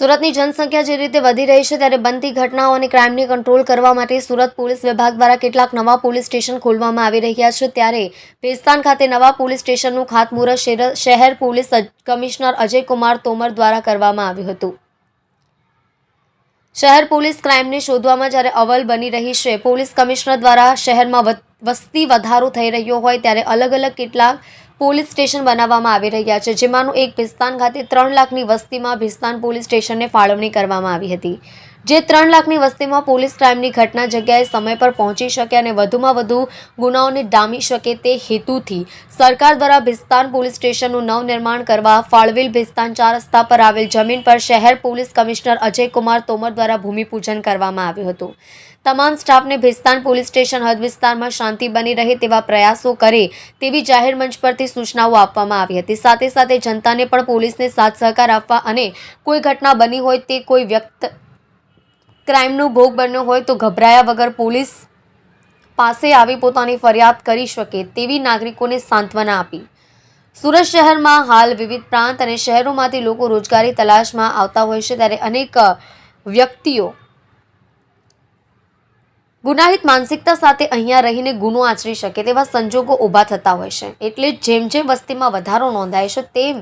સુરતની જનસંખ્યા જે રીતે વધી રહી છે ત્યારે બનતી ઘટનાઓ અને ક્રાઇમને કંટ્રોલ કરવા માટે સુરત પોલીસ વિભાગ દ્વારા કેટલાક નવા પોલીસ સ્ટેશન ખોલવામાં આવી રહ્યા છે. ત્યારે ભેસ્તાન ખાતે નવા પોલીસ સ્ટેશનનું ખાતમુહૂર્ત શહેર- પોલીસ કમિશનર અજયકુમાર તોમર દ્વારા કરવામાં આવ્યું હતું. શહેર પોલીસ ક્રાઇમને શોધવામાં જ્યારે અવલ બની રહી છે, પોલીસ કમિશનર દ્વારા શહેરમાં વસ્તી વધારો થઈ રહ્યો હોય ત્યારે અલગ અલગ કેટલાક પોલીસ સ્ટેશન બનાવવામાં આવી રહ્યા છે, જેમાંનું એક ભિસ્તાન ખાતે ત્રણ લાખની વસ્તીમાં ભિસ્તાન પોલીસ સ્ટેશનને ફાળવણી કરવામાં આવી હતી. જે ત્રણ લાખની વસ્તીમાં પોલીસ ક્રાઇમની ઘટના જગ્યાએ સમય પર પહોંચી શકે અને વધુમાં વધુ ગુનાઓને ડામી શકે તે હેતુથી સરકાર દ્વારા ભિસ્તાન પોલીસ સ્ટેશનનું નવનિર્માણ કરવા ફાળવેલ ભિસ્તાન ચાર રસ્તા પર આવેલ જમીન પર શહેર પોલીસ કમિશનર અજયકુમાર તોમર દ્વારા ભૂમિપૂજન કરવામાં આવ્યું હતું. તમામ સ્ટાફને ભિસ્તાન પોલીસ સ્ટેશન હદ વિસ્તારમાં શાંતિ બની રહે તેવા પ્રયાસો કરે તેવી જાહેર મંચ પરથી સૂચનાઓ આપવામાં આવી હતી. સાથે સાથે જનતાને પણ પોલીસને સાથ સહકાર આપવા અને કોઈ ઘટના બની હોય તે કોઈ વ્યક્ત ક્રાઇમનો ભોગ બન્યો હોય તો ગભરાયા વગર પોલીસ પાસે આવી પોતાની ફરિયાદ કરી શકે તેવી નાગરિકોને સાંત્વના આપી. સુરત શહેરમાં હાલ વિવિધ પ્રાંત અને શહેરોમાંથી લોકો રોજગારી તલાશમાં આવતા હોય છે ત્યારે અનેક વ્યક્તિઓ ગુનાહિત માનસિકતા સાથે અહીંયા રહીને ગુનો આચરી શકે તેવા સંજોગો ઊભા થતા હોય છે. એટલે જેમ જેમ વસ્તીમાં વધારો નોંધાય છે, તેમ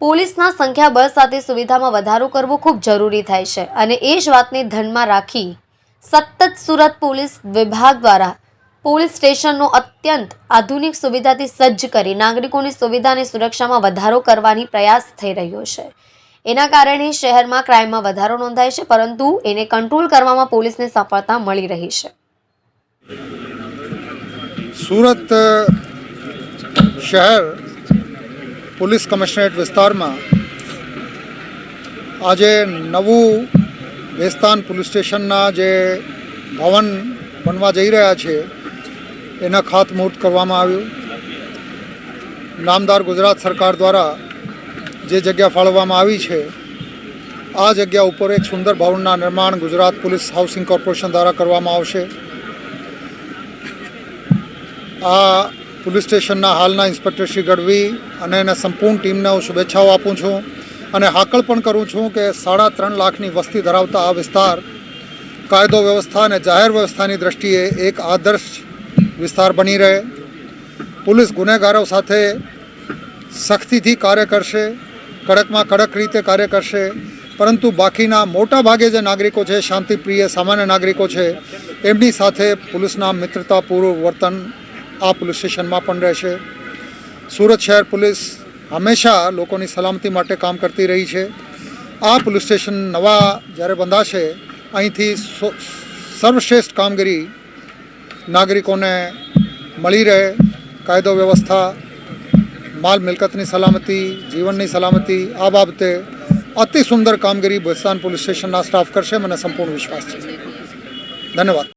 પોલીસના સંખ્યાબળ સાથે સુવિધામાં વધારો કરવો ખૂબ જરૂરી થાય છે અને એ જ વાતને ધ્યાનમાં રાખી સતત સુરત પોલીસ વિભાગ દ્વારા પોલીસ સ્ટેશનનો અત્યંત આધુનિક સુવિધાથી સજ્જ કરી નાગરિકોની સુવિધા અને સુરક્ષામાં વધારો કરવાની પ્રયાસ થઈ રહ્યો છે. એના કારણે શહેરમાં ક્રાઇમમાં વધારો નોંધાય છે, પરંતુ એને કંટ્રોલ કરવામાં પોલીસને સફળતા મળી રહી છે. સુરત શહેર પોલીસ કમિશનરેટ વિસ્તારમાં આજે નવું વેસ્તાન પોલીસ સ્ટેશનના જે ભવન બનવા જઈ રહ્યા છે, એના ખાતમુહૂર્ત કરવામાં આવ્યું. નામદાર ગુજરાત સરકાર દ્વારા જે જગ્યા ફાળવવામાં આવી છે, આ જગ્યા ઉપર એક સુંદર ભવનના નિર્માણ ગુજરાત પોલીસ હાઉસિંગ કોર્પોરેશન દ્વારા કરવામાં આવશે. આ પોલીસ સ્ટેશનના હાલના ઇન્સ્પેક્ટર શ્રી ગઢવી અને એના સંપૂર્ણ ટીમને હું શુભેચ્છાઓ આપું છું અને હાકલ પણ કરું છું કે સાડા ત્રણ લાખની વસ્તી ધરાવતા આ વિસ્તાર કાયદો વ્યવસ્થા અને જાહેર વ્યવસ્થાની દ્રષ્ટિએ એક આદર્શ વિસ્તાર બની રહે. પોલીસ ગુનેગારો સાથે સખ્તીથી કાર્ય કરશે, કડકમાં કડક રીતે કાર્ય કરશે, પરંતુ બાકીના મોટા ભાગે જે નાગરિકો છે, શાંતિપ્રિય સામાન્ય નાગરિકો છે, એમની સાથે પોલીસના મિત્રતાપૂર્વક વર્તન આ પોલીસ સ્ટેશનમાં પણ રહેશે. સુરત શહેર પોલીસ હંમેશા લોકોની સલામતી માટે કામ કરતી રહી છે. આ પોલીસ સ્ટેશન નવા જ્યારે બંધાશે, અહીંથી સર્વશ્રેષ્ઠ કામગીરી નાગરિકોને મળી રહે. કાયદો વ્યવસ્થા, માલ મિલકતની સલામતી, જીવનની સલામતી, આ બાબતે અતિ સુંદર કામગીરી ભસ્તાન પોલીસ સ્ટેશનના સ્ટાફ કરશે. મને સંપૂર્ણ વિશ્વાસ છે. ધન્યવાદ.